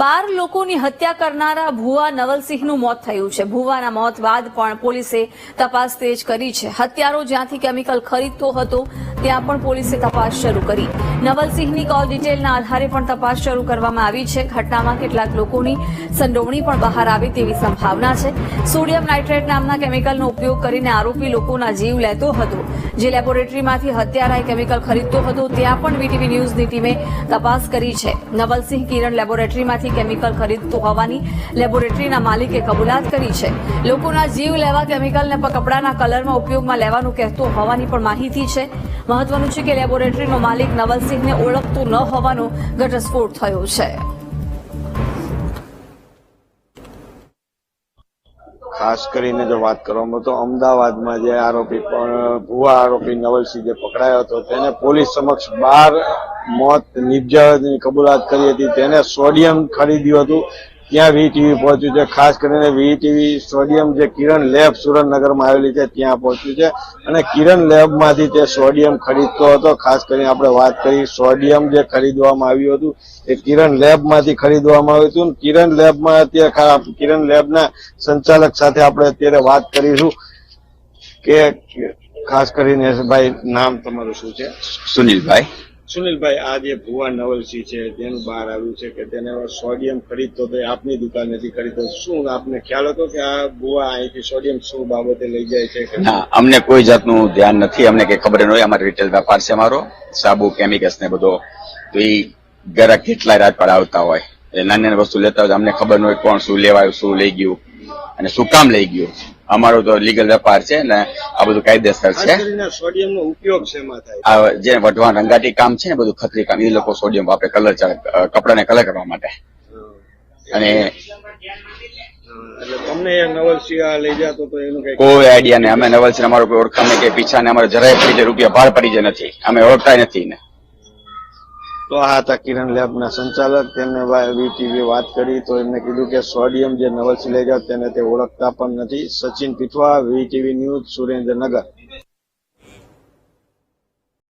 બાર લોકોની હત્યા કરનારા ભુવા નવલસિંહનું મોત થયું છે. ભુવાના મોત બાદ પણ પોલીસે તપાસ તેજ કરી છે. હત્યારો જ્યાંથી કેમિકલ ખરીદતો હતો, ત્યાં પણ પોલીસે તપાસ શરૂ કરી. નવલસિંહની કોલ ડિટેલના આધારે પણ તપાસ શરૂ કરવામાં આવી છે. ઘટનામાં કેટલાક લોકોની સંડોવણી પણ બહાર આવે તેવી સંભાવના છે. સોડિયમ નાઇટ્રેટ નામના કેમિકલનો ઉપયોગ કરીને આરોપી લોકોના જીવ લેતો હતો. જે લેબોરેટરીમાંથી હત્યારાએ કેમિકલ ખરીદતો હતો, ત્યાં પણ વીટીવી ન્યૂઝની ટીમે તપાસ કરી છે. નવલસિંહ કિરણ લેબોરેટરીમાંથી કેમિકલ ખરીદતો હોવાની લેબોરેટરીના માલિકે કબૂલાત કરી છે. લોકોના જીવ લેવા કેમિકલને પણ કપડાના કલરમાં ઉપયોગમાં લેવાનું કહેતો હોવાની પણ માહિતી છે. મહત્વનું છે કે લેબોરેટરીનો માલિક નવલસિંહને ઓળખતું ન હોવાનો ઘટસ્ફોટ થયો છે. ખાસ કરીને જો વાત કરવામાં તો અમદાવાદમાં જે આરોપી પણ ભુવા આરોપી નવલસિંહ જે પકડાયો હતો, તેને પોલીસ સમક્ષ બાર મોત નિપજાવવાની કબૂલાત કરી હતી. તેને સોડિયમ ખરીદ્યું હતું. ત્યાં વીટીવી પહોંચ્યું છે. ખાસ કરીને વીટીવી સોડિયમ જે કિરણ લેબ સુરેન્દ્રનગરમાં આવેલી છે, ત્યાં પહોંચ્યું છે. અને કિરણ લેબમાંથી તે સોડિયમ ખરીદતો હતો. ખાસ કરીને આપણે વાત કરી સોડિયમ જે ખરીદવામાં આવ્યું હતું, એ કિરણ લેબમાંથી ખરીદવામાં આવ્યું હતું. કિરણ લેબમાં અત્યારે કિરણ લેબના સંચાલક સાથે આપણે અત્યારે વાત કરીશું કે ખાસ કરીને ભાઈ, નામ તમારું શું છે? સુનિલભાઈ. સુનિલભાઈ, આ જે ભુવા નવલસિંહ છે, તેનું બહાર આવ્યું છે કે તેને સોડિયમ ખરીદતો તો દુકાન આપની દુકાનેથી ખરીદતો. શું આપને ખ્યાલ હતો કે આ ભુવા અહીંથી સોડિયમ શું બાબતે લઈ જાય છે ના, અમને કોઈ જાતનું ધ્યાન નથી, અમને કઈ ખબર ન હોય. અમારે રિટેલ વેપાર છે અમારો, સાબુ કેમિકલ્સ ને બધો. તો એ ગરા કેટલાય રાત પર આવતા હોય. એ નાની નાની વસ્તુ લેતા હોય અમને ખબર ન હોય કોણ શું લેવાયું, શું લઈ ગયું. અને શું કામ લઈ ગયું. અમારો તો લીગલ વેપાર છે ને આ બધું કાયદેસર છે. કરીને સોડિયમનો ઉપયોગ શેમાં થાય જે વઢવાણ રંગાટી કામ છે ને બધું ખતરી કામ એ લોકો સોડિયમ વાપરે કલર કપડાને કલર કરવા માટે. અને કઈ આઈડિયા નહીં. અમે નવલસિંહ અમારો કોઈ ઓળખાણ નહીં કે પીછા ને અમારે જરાય પડી જાય રૂપિયા ભાર પડી જાય નથી. અમે ઓળખાય નથી ને તો આ હતા કિરણ લેબના સંચાલક. તેમને વીટીવી વાત કરી તો એમને કીધું કે સોડિયમ જે નવલ લઈ તેને તે ઓળખતા પણ નથી. Sachin Pithva VTV news Surendranagar.